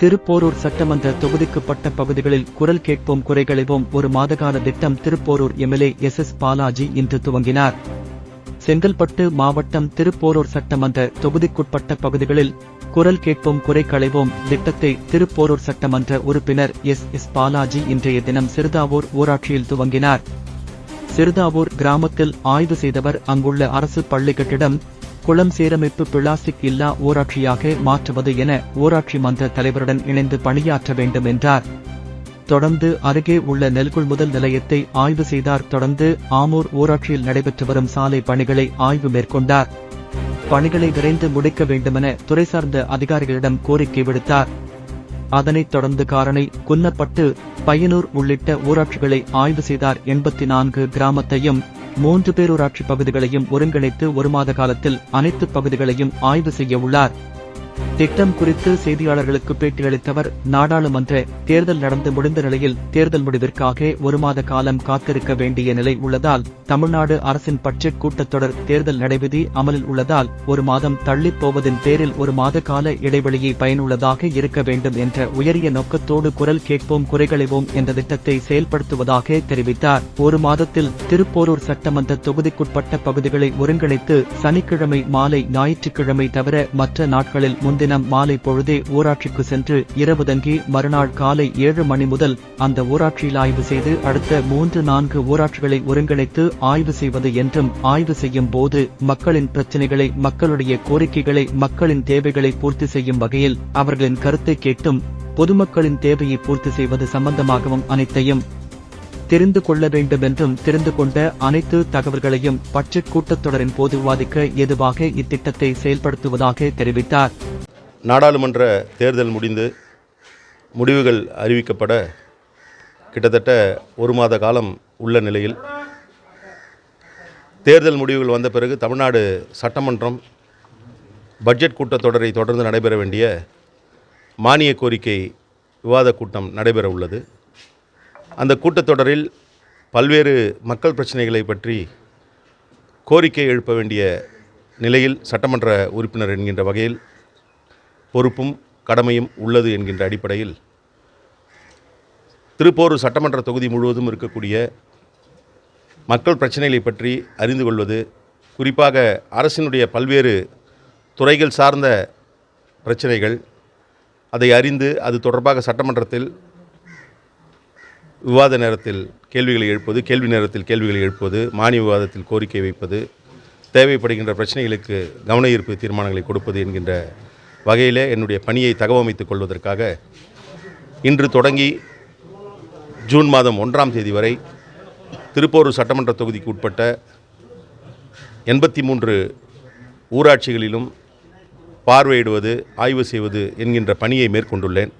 திருப்போரூர் சட்டமன்ற தொகுதிக்குப்பட்ட பகுதிகளில் குரல் கேட்போம் குறைகளைவோம். ஒரு மாதகால திட்டம் Thiruporur MLA S S Balaji இன்று துவங்கினார். செங்கல்பட்டு மாவட்டம் திருப்போரூர் சட்டமன்ற தொகுதிக்குட்பட்ட பகுதிகளில் குரல் கேட்போம் குறை களைவோம் திட்டத்தை திருப்போரூர் சட்டமன்ற உறுப்பினர் எஸ் எஸ் பாலாஜி இன்றைய தினம் சிறுதாவூர் ஊராட்சியில் துவங்கினார். சிறுதாவூர் கிராமத்தில் ஆய்வு செய்தவர் அங்குள்ள அரசு பள்ளி கட்டிடம் குளம் சீரமைப்பு பிளாஸ்டிக் இல்லா ஊராட்சியாக மாற்றுவது என ஊராட்சி மன்ற தலைவருடன் இணைந்து பணியாற்ற வேண்டும் என்றார். தொடர்ந்து அருகே உள்ள நெல்கொள்முதல் நிலையத்தை ஆய்வு செய்தார். தொடர்ந்து ஆமூர் ஊராட்சியில் நடைபெற்று வரும் சாலை பணிகளை ஆய்வு மேற்கொண்டார். பணிகளை விரைந்து முடிக்க வேண்டுமென துறை சார்ந்த அதிகாரிகளிடம் கோரிக்கை விடுத்தார். அதனைத் தொடர்ந்து காரணை குன்னப்பட்டு பையனூர் உள்ளிட்ட ஊராட்சிகளை ஆய்வு செய்தார் எண்பத்தி நான்கு கிராமத்தையும் மூன்று பேரூராட்சி பகுதிகளையும் ஒருங்கிணைத்து ஒரு மாத காலத்தில் அனைத்து பகுதிகளையும் ஆய்வு செய்ய உள்ளார். திட்டம் குறித்து செய்தியாளர்களுக்கு பேட்டியளித்தவர் நாடாளுமன்ற தேர்தல் நடந்து முடிந்த நிலையில் தேர்தல் முடிவிற்காக ஒரு மாத காலம் காத்திருக்க வேண்டிய நிலை உள்ளதால் தமிழ்நாடு அரசின் பட்ஜெட் கூட்டத்தொடர் தேர்தல் நடைவிதி அமலில் உள்ளதால் ஒரு மாதம் தள்ளிப் போவதின் பேரில் ஒரு மாத கால இடைவெளியை பயனுள்ளதாக இருக்க வேண்டும் என்ற உயரிய நோக்கத்தோடு குரல் கேட்போம் குறைகளைவோம் என்ற திட்டத்தை செயல்படுத்துவதாக தெரிவித்தார். ஒரு மாதத்தில் திருப்போரூர் சட்டமன்ற தொகுதிக்குட்பட்ட பகுதிகளை ஒருங்கிணைத்து சனிக்கிழமை மாலை ஞாயிற்றுக்கிழமை தவிர மற்ற நாட்களில் தினம் மாலை பொழுதே ஊராட்சிக்கு சென்று இரவு தங்கி மறுநாள் காலை ஏழு மணி முதல் அந்த ஊராட்சியில் ஆய்வு செய்து அடுத்த மூன்று நான்கு ஊராட்சிகளை ஒருங்கிணைத்து ஆய்வு செய்வது என்றும் ஆய்வு செய்யும் போது மக்களின் பிரச்சினைகளை மக்களுடைய கோரிக்கைகளை மக்களின் தேவைகளை பூர்த்தி செய்யும் வகையில் அவர்களின் கருத்தை கேட்டும் பொதுமக்களின் தேவையை பூர்த்தி செய்வது சம்பந்தமாகவும் அனைத்தையும் தெரிந்து கொள்ள வேண்டும் என்றும் தெரிந்து கொண்ட அனைத்து தகவல்களையும் பட்ஜெட் கூட்டத்தொடரின் போது விவாதிக்க ஏதுவாக இத்திட்டத்தை செயல்படுத்துவதாக தெரிவித்தார். நாடாளுமன்ற தேர்தல் முடிந்து முடிவுகள் அறிவிக்கப்பட கிட்டத்தட்ட ஒரு மாத காலம் உள்ள நிலையில் தேர்தல் முடிவுகள் வந்த பிறகு தமிழ்நாடு சட்டமன்றம் பட்ஜெட் கூட்டத்தொடரை தொடர்ந்து நடைபெற வேண்டிய மானிய கோரிக்கை விவாத கூட்டம் நடைபெற உள்ளது. அந்த கூட்டத்தொடரில் பல்வேறு மக்கள் பிரச்சனைகளை பற்றி கோரிக்கை எழுப்ப வேண்டிய நிலையில் சட்டமன்ற உறுப்பினர் என்கின்ற வகையில் பொறுப்பும் கடமையும் உள்ளது என்கின்ற அடிப்படையில் திருப்போர் சட்டமன்ற தொகுதி முழுவதும் இருக்கக்கூடிய மக்கள் பிரச்சனைகளை பற்றி அறிந்து கொள்வது குறிப்பாக அரசினுடைய பல்வேறு துறைகள் சார்ந்த பிரச்சனைகள் அதை அறிந்து அது தொடர்பாக சட்டமன்றத்தில் விவாத நேரத்தில் கேள்விகளை எழுப்பது கேள்வி நேரத்தில் கேள்விகளை எழுப்புவது மானிய விவாதத்தில் கோரிக்கை வைப்பது தேவைப்படுகின்ற பிரச்சனைகளுக்கு கவன ஈர்ப்பு தீர்மானங்களை கொடுப்பது என்கின்ற வகையில் என்னுடைய பணியை தகவமைத்துக் கொள்வதற்காக இன்று தொடங்கி ஜூன் மாதம் ஒன்றாம் தேதி வரை திருப்போரூர் சட்டமன்ற தொகுதிக்கு உட்பட்ட எண்பத்தி மூன்று ஊராட்சிகளிலும் பார்வையிடுவது ஆய்வு செய்வது என்கின்ற பணியை மேற்கொண்டுள்ளேன்.